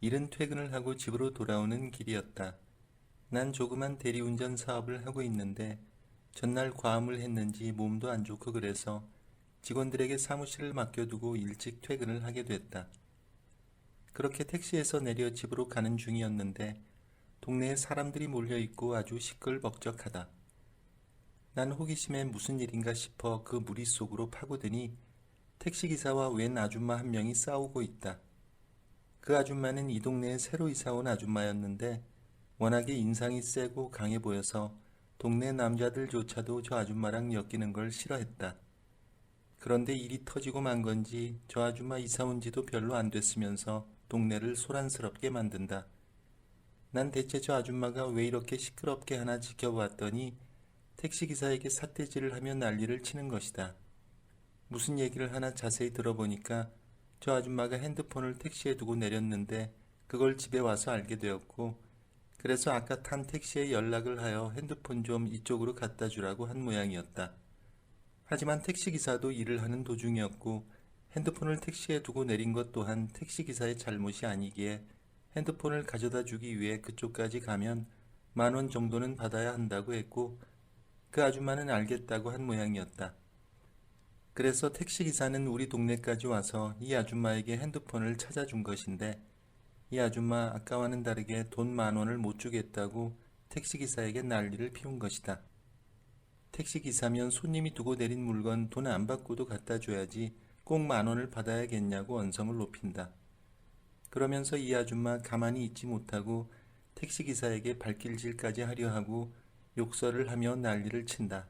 이른 퇴근을 하고 집으로 돌아오는 길이었다. 난 조그만 대리운전 사업을 하고 있는데 전날 과음을 했는지 몸도 안 좋고 그래서 직원들에게 사무실을 맡겨두고 일찍 퇴근을 하게 됐다. 그렇게 택시에서 내려 집으로 가는 중이었는데 동네에 사람들이 몰려있고 아주 시끌벅적하다. 난 호기심에 무슨 일인가 싶어 그 무리 속으로 파고드니 택시기사와 웬 아줌마 한 명이 싸우고 있다. 그 아줌마는 이 동네에 새로 이사 온 아줌마였는데 워낙에 인상이 세고 강해 보여서 동네 남자들조차도 저 아줌마랑 엮이는 걸 싫어했다. 그런데 일이 터지고 만 건지 저 아줌마 이사 온 지도 별로 안 됐으면서 동네를 소란스럽게 만든다. 난 대체 저 아줌마가 왜 이렇게 시끄럽게 하나 지켜봤더니 택시기사에게 삿대질을 하며 난리를 치는 것이다. 무슨 얘기를 하나 자세히 들어보니까 저 아줌마가 핸드폰을 택시에 두고 내렸는데 그걸 집에 와서 알게 되었고 그래서 아까 탄 택시에 연락을 하여 핸드폰 좀 이쪽으로 갖다 주라고 한 모양이었다. 하지만 택시기사도 일을 하는 도중이었고 핸드폰을 택시에 두고 내린 것 또한 택시기사의 잘못이 아니기에 핸드폰을 가져다 주기 위해 그쪽까지 가면 만 원 정도는 받아야 한다고 했고 그 아줌마는 알겠다고 한 모양이었다. 그래서 택시기사는 우리 동네까지 와서 이 아줌마에게 핸드폰을 찾아준 것인데 이 아줌마 아까와는 다르게 돈 만 원을 못 주겠다고 택시기사에게 난리를 피운 것이다. 택시기사면 손님이 두고 내린 물건 돈 안 받고도 갖다 줘야지 꼭 만 원을 받아야겠냐고 언성을 높인다. 그러면서 이 아줌마 가만히 있지 못하고 택시기사에게 발길질까지 하려 하고 욕설을 하며 난리를 친다.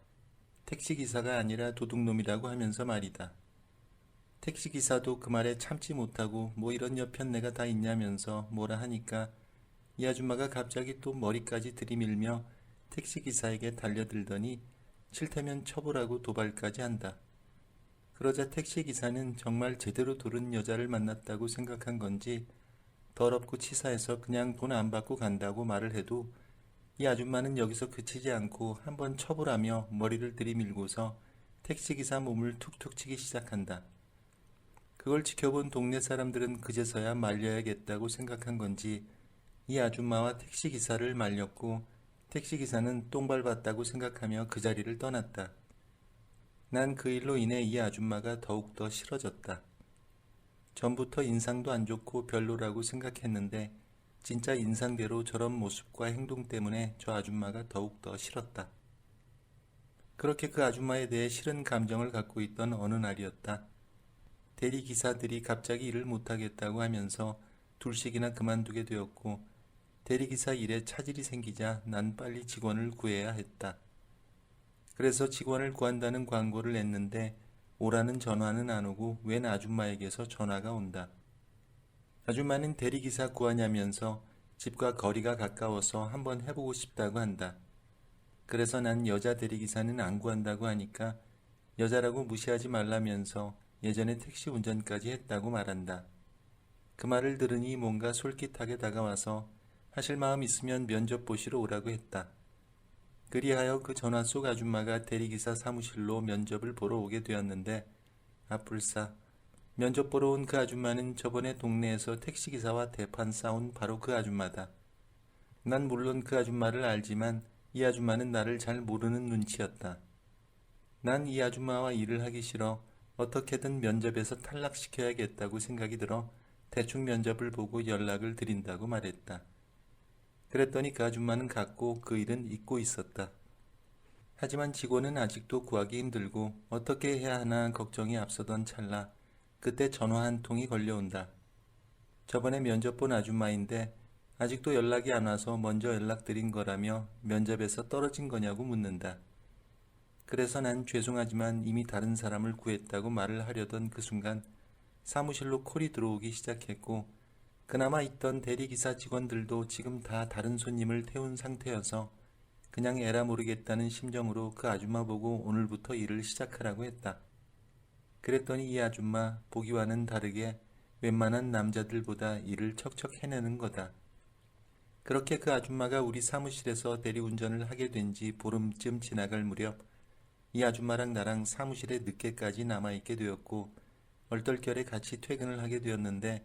택시기사가 아니라 도둑놈이라고 하면서 말이다. 택시기사도 그 말에 참지 못하고 뭐 이런 여편네가 다 있냐면서 뭐라 하니까 이 아줌마가 갑자기 또 머리까지 들이밀며 택시기사에게 달려들더니 싫다면 쳐보라고 도발까지 한다. 그러자 택시기사는 정말 제대로 돌은 여자를 만났다고 생각한 건지 더럽고 치사해서 그냥 돈 안 받고 간다고 말을 해도 이 아줌마는 여기서 그치지 않고 한번 쳐보라며 머리를 들이밀고서 택시기사 몸을 툭툭 치기 시작한다. 그걸 지켜본 동네 사람들은 그제서야 말려야겠다고 생각한 건지 이 아줌마와 택시기사를 말렸고 택시기사는 똥밟았다고 생각하며 그 자리를 떠났다. 난 그 일로 인해 이 아줌마가 더욱더 싫어졌다. 전부터 인상도 안 좋고 별로라고 생각했는데 진짜 인상대로 저런 모습과 행동 때문에 저 아줌마가 더욱더 싫었다. 그렇게 그 아줌마에 대해 싫은 감정을 갖고 있던 어느 날이었다. 대리 기사들이 갑자기 일을 못하겠다고 하면서 둘씩이나 그만두게 되었고 대리기사 일에 차질이 생기자 난 빨리 직원을 구해야 했다. 그래서 직원을 구한다는 광고를 냈는데 오라는 전화는 안 오고 웬 아줌마에게서 전화가 온다. 아줌마는 대리기사 구하냐면서 집과 거리가 가까워서 한번 해보고 싶다고 한다. 그래서 난 여자 대리기사는 안 구한다고 하니까 여자라고 무시하지 말라면서 예전에 택시 운전까지 했다고 말한다. 그 말을 들으니 뭔가 솔깃하게 다가와서 하실 마음 있으면 면접 보시러 오라고 했다. 그리하여 그 전화 속 아줌마가 대리기사 사무실로 면접을 보러 오게 되었는데 아뿔싸 면접 보러 온 그 아줌마는 저번에 동네에서 택시기사와 대판 싸운 바로 그 아줌마다. 난 물론 그 아줌마를 알지만 이 아줌마는 나를 잘 모르는 눈치였다. 난 이 아줌마와 일을 하기 싫어 어떻게든 면접에서 탈락시켜야겠다고 생각이 들어 대충 면접을 보고 연락을 드린다고 말했다. 그랬더니 그 아줌마는 갔고 그 일은 잊고 있었다. 하지만 직원은 아직도 구하기 힘들고 어떻게 해야 하나 걱정이 앞서던 찰나 그때 전화 한 통이 걸려온다. 저번에 면접 본 아줌마인데 아직도 연락이 안 와서 먼저 연락드린 거라며 면접에서 떨어진 거냐고 묻는다. 그래서 난 죄송하지만 이미 다른 사람을 구했다고 말을 하려던 그 순간 사무실로 콜이 들어오기 시작했고 그나마 있던 대리기사 직원들도 지금 다 다른 손님을 태운 상태여서 그냥 에라 모르겠다는 심정으로 그 아줌마 보고 오늘부터 일을 시작하라고 했다. 그랬더니 이 아줌마 보기와는 다르게 웬만한 남자들보다 일을 척척 해내는 거다. 그렇게 그 아줌마가 우리 사무실에서 대리운전을 하게 된 지 보름쯤 지나갈 무렵 이 아줌마랑 나랑 사무실에 늦게까지 남아있게 되었고 얼떨결에 같이 퇴근을 하게 되었는데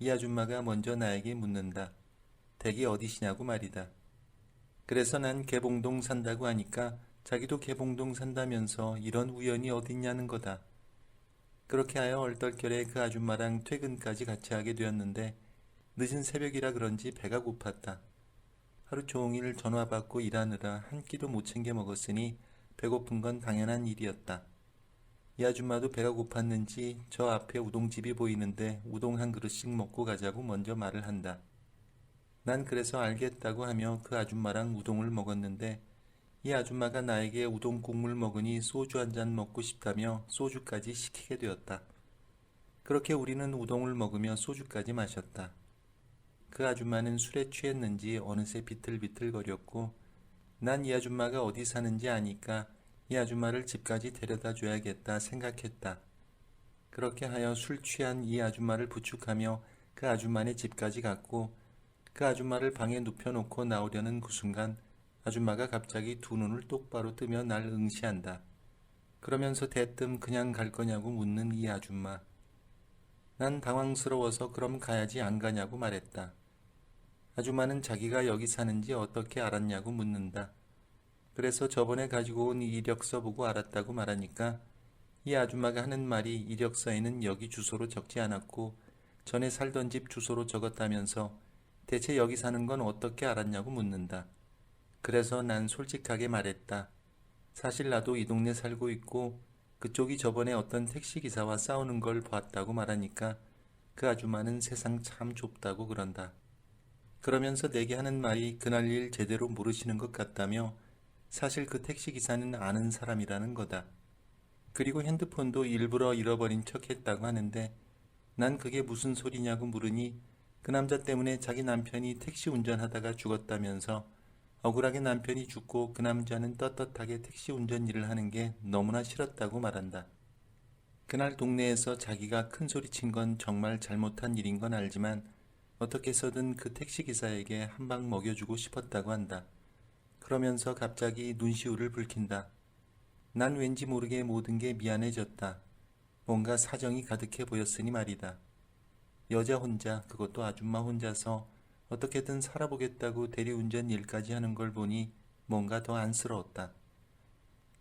이 아줌마가 먼저 나에게 묻는다. 댁이 어디시냐고 말이다. 그래서 난 개봉동 산다고 하니까 자기도 개봉동 산다면서 이런 우연이 어딨냐는 거다. 그렇게 하여 얼떨결에 그 아줌마랑 퇴근까지 같이 하게 되었는데 늦은 새벽이라 그런지 배가 고팠다. 하루 종일 전화 받고 일하느라 한 끼도 못 챙겨 먹었으니 배고픈 건 당연한 일이었다. 이 아줌마도 배가 고팠는지 저 앞에 우동집이 보이는데 우동 한 그릇씩 먹고 가자고 먼저 말을 한다. 난 그래서 알겠다고 하며 그 아줌마랑 우동을 먹었는데 이 아줌마가 나에게 우동 국물 먹으니 소주 한 잔 먹고 싶다며 소주까지 시키게 되었다. 그렇게 우리는 우동을 먹으며 소주까지 마셨다. 그 아줌마는 술에 취했는지 어느새 비틀비틀거렸고 난 이 아줌마가 어디 사는지 아니까 이 아줌마를 집까지 데려다 줘야겠다 생각했다. 그렇게 하여 술 취한 이 아줌마를 부축하며 그 아줌마네 집까지 갔고 그 아줌마를 방에 눕혀놓고 나오려는 그 순간 아줌마가 갑자기 두 눈을 똑바로 뜨며 날 응시한다. 그러면서 대뜸 그냥 갈 거냐고 묻는 이 아줌마. 난 당황스러워서 그럼 가야지 안 가냐고 말했다. 아줌마는 자기가 여기 사는지 어떻게 알았냐고 묻는다. 그래서 저번에 가지고 온 이력서 보고 알았다고 말하니까 이 아줌마가 하는 말이 이력서에는 여기 주소로 적지 않았고 전에 살던 집 주소로 적었다면서 대체 여기 사는 건 어떻게 알았냐고 묻는다. 그래서 난 솔직하게 말했다. 사실 나도 이 동네 살고 있고 그쪽이 저번에 어떤 택시기사와 싸우는 걸 봤다고 말하니까 그 아줌마는 세상 참 좁다고 그런다. 그러면서 내게 하는 말이 그날 일 제대로 모르시는 것 같다며 사실 그 택시기사는 아는 사람이라는 거다. 그리고 핸드폰도 일부러 잃어버린 척 했다고 하는데 난 그게 무슨 소리냐고 물으니 그 남자 때문에 자기 남편이 택시 운전하다가 죽었다면서 억울하게 남편이 죽고 그 남자는 떳떳하게 택시 운전 일을 하는 게 너무나 싫었다고 말한다. 그날 동네에서 자기가 큰 소리 친 건 정말 잘못한 일인 건 알지만 어떻게 해서든 그 택시기사에게 한 방 먹여주고 싶었다고 한다. 그러면서 갑자기 눈시울을 붉힌다. 난 왠지 모르게 모든 게 미안해졌다. 뭔가 사정이 가득해 보였으니 말이다. 여자 혼자, 그것도 아줌마 혼자서 어떻게든 살아보겠다고 대리운전 일까지 하는 걸 보니 뭔가 더 안쓰러웠다.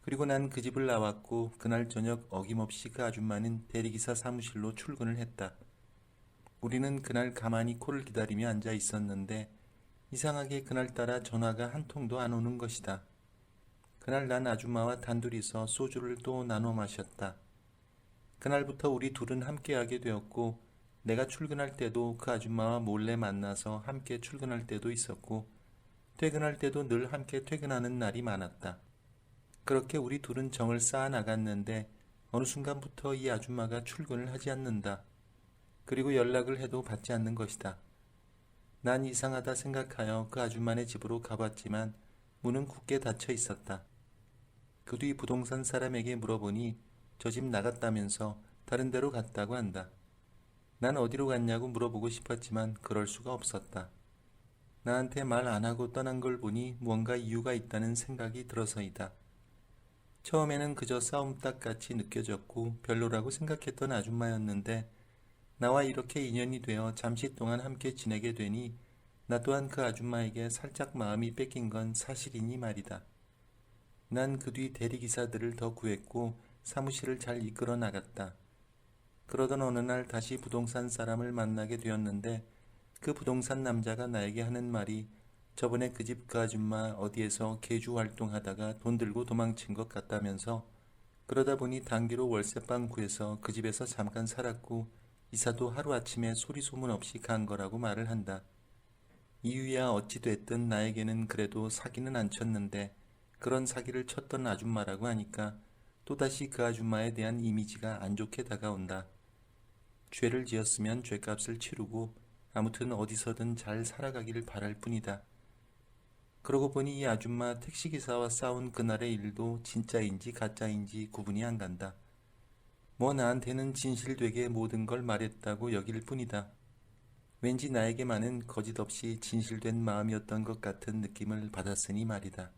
그리고 난 그 집을 나왔고 그날 저녁 어김없이 그 아줌마는 대리기사 사무실로 출근을 했다. 우리는 그날 가만히 코를 기다리며 앉아 있었는데 이상하게 그날따라 전화가 한 통도 안 오는 것이다. 그날 난 아줌마와 단둘이서 소주를 또 나눠 마셨다. 그날부터 우리 둘은 함께하게 되었고 내가 출근할 때도 그 아줌마와 몰래 만나서 함께 출근할 때도 있었고 퇴근할 때도 늘 함께 퇴근하는 날이 많았다. 그렇게 우리 둘은 정을 쌓아 나갔는데 어느 순간부터 이 아줌마가 출근을 하지 않는다. 그리고 연락을 해도 받지 않는 것이다. 난 이상하다 생각하여 그 아줌마네 집으로 가봤지만 문은 굳게 닫혀 있었다. 그 뒤 부동산 사람에게 물어보니 저 집 나갔다면서 다른 데로 갔다고 한다. 난 어디로 갔냐고 물어보고 싶었지만 그럴 수가 없었다. 나한테 말 안 하고 떠난 걸 보니 무언가 이유가 있다는 생각이 들어서이다. 처음에는 그저 싸움딱 같이 느껴졌고 별로라고 생각했던 아줌마였는데 나와 이렇게 인연이 되어 잠시 동안 함께 지내게 되니 나 또한 그 아줌마에게 살짝 마음이 뺏긴 건 사실이니 말이다. 난 그 뒤 대리기사들을 더 구했고 사무실을 잘 이끌어 나갔다. 그러던 어느 날 다시 부동산 사람을 만나게 되었는데 그 부동산 남자가 나에게 하는 말이 저번에 그 집 그 아줌마 어디에서 개주 활동하다가 돈 들고 도망친 것 같다면서 그러다 보니 단기로 월세방 구해서 그 집에서 잠깐 살았고 이사도 하루아침에 소리 소문 없이 간 거라고 말을 한다. 이유야 어찌됐든 나에게는 그래도 사기는 안 쳤는데 그런 사기를 쳤던 아줌마라고 하니까 또다시 그 아줌마에 대한 이미지가 안 좋게 다가온다. 죄를 지었으면 죄값을 치르고 아무튼 어디서든 잘 살아가기를 바랄 뿐이다. 그러고 보니 이 아줌마 택시기사와 싸운 그날의 일도 진짜인지 가짜인지 구분이 안 간다. 뭐 나한테는 진실되게 모든 걸 말했다고 여길 뿐이다. 왠지 나에게만은 거짓없이 진실된 마음이었던 것 같은 느낌을 받았으니 말이다.